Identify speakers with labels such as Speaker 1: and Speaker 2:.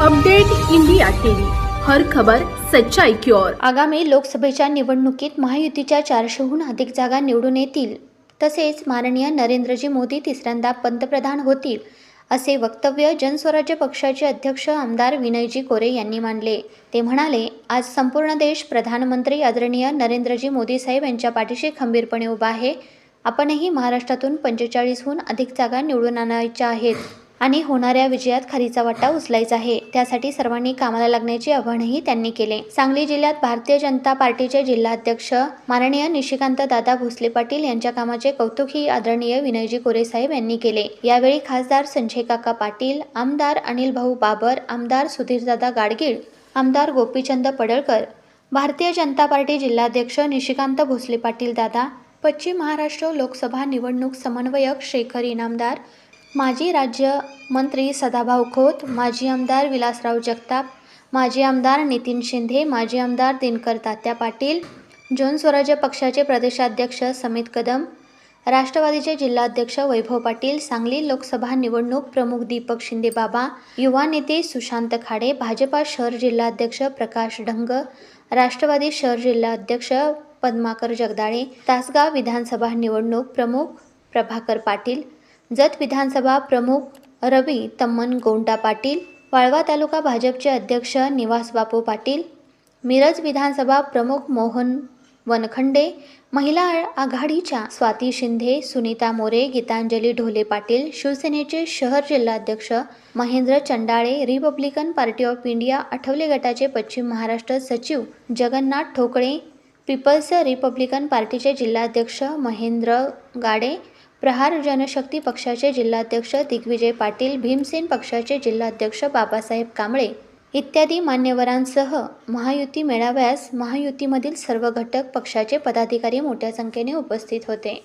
Speaker 1: Update India TV. हर खबर सच्चाई की ओर.
Speaker 2: आगामी लोकसभेच्या निवडणुकीत महायुतीच्या चारशेहून अधिक जागा निवडून येतील. तसेच माननीय नरेंद्रजी मोदी तिसऱ्यांदा पंतप्रधान होतील असे वक्तव्य जनस्वराज्य पक्षाचे अध्यक्ष आमदार विनयजी कोरे यांनी मांडले ते म्हणाले आज संपूर्ण देश प्रधानमंत्री आदरणीय नरेंद्रजी मोदी साहेब यांच्या पाठीशी खंबीरपणे उभा आहे. आपणही महाराष्ट्रातून पंचेचाळीसहून अधिक जागा निवडून आणायच्या आहेत. आणि होणाऱ्या विजयात खारीचा वाटा उचलायचा आहे. त्यासाठी सर्वांनी कामाला लागण्याचे आवाहनही त्यांनी केले. सांगली जिल्ह्यात भारतीय जनता पार्टीचे जिल्हाध्यक्ष माननीय निशिकांत दादा भोसले पाटील यांच्या कामाचे कौतुकही आदरणीय विनयजी कोरे साहेब यांनी केले. यावेळी खासदार संजय काका पाटील आमदार अनिल भाऊ बाबर आमदार सुधीरदादा गाडगीळ आमदार गोपीचंद पडळकर भारतीय जनता पार्टी जिल्हाध्यक्ष निशिकांत भोसले पाटील दादा पश्चिम महाराष्ट्र लोकसभा निवडणूक समन्वयक शेखर इनामदार माजी राज्यमंत्री सदाभाऊ खोत माजी आमदार विलासराव जगताप माजी आमदार नितीन शिंदे माजी आमदार दिनकर तात्या पाटील जन स्वराज्य पक्षाचे प्रदेशाध्यक्ष समित कदम राष्ट्रवादीचे जिल्हाध्यक्ष वैभव पाटील सांगली लोकसभा निवडणूक प्रमुख दीपक शिंदे बाबा युवा नेते सुशांत खाडे भाजपा शहर जिल्हाध्यक्ष प्रकाश ढंग राष्ट्रवादी शहर जिल्हाध्यक्ष पद्माकर जगदाळे तासगाव विधानसभा निवडणूक प्रमुख प्रभाकर पाटील जत विधानसभा प्रमुख रवी तम्मन गोंडा पाटील वाळवा तालुका भाजपचे अध्यक्ष निवासबापू पाटील मिरज विधानसभा प्रमुख मोहन वनखंडे महिला आघाडीच्या स्वाती शिंदे सुनीता मोरे गीतांजली ढोले पाटील शिवसेनेचे शहर जिल्हाध्यक्ष Mahendra Chandale Republican Party of India Athawale गटाचे पश्चिम महाराष्ट्र सचिव जगन्नाथ ठोकळे पीपल्स रिपब्लिकन पार्टीचे जिल्हाध्यक्ष महेंद्र गाडे प्रहार जनशक्ती पक्षाचे जिल्हाध्यक्ष दिग्विजय पाटील भीमसेन पक्षाचे जिल्हाध्यक्ष बाबासाहेब कांबळे इत्यादी मान्यवरांसह महायुती मेळाव्यास महायुतीमधील सर्व घटक पक्षाचे पदाधिकारी मोठ्या संख्येने उपस्थित होते.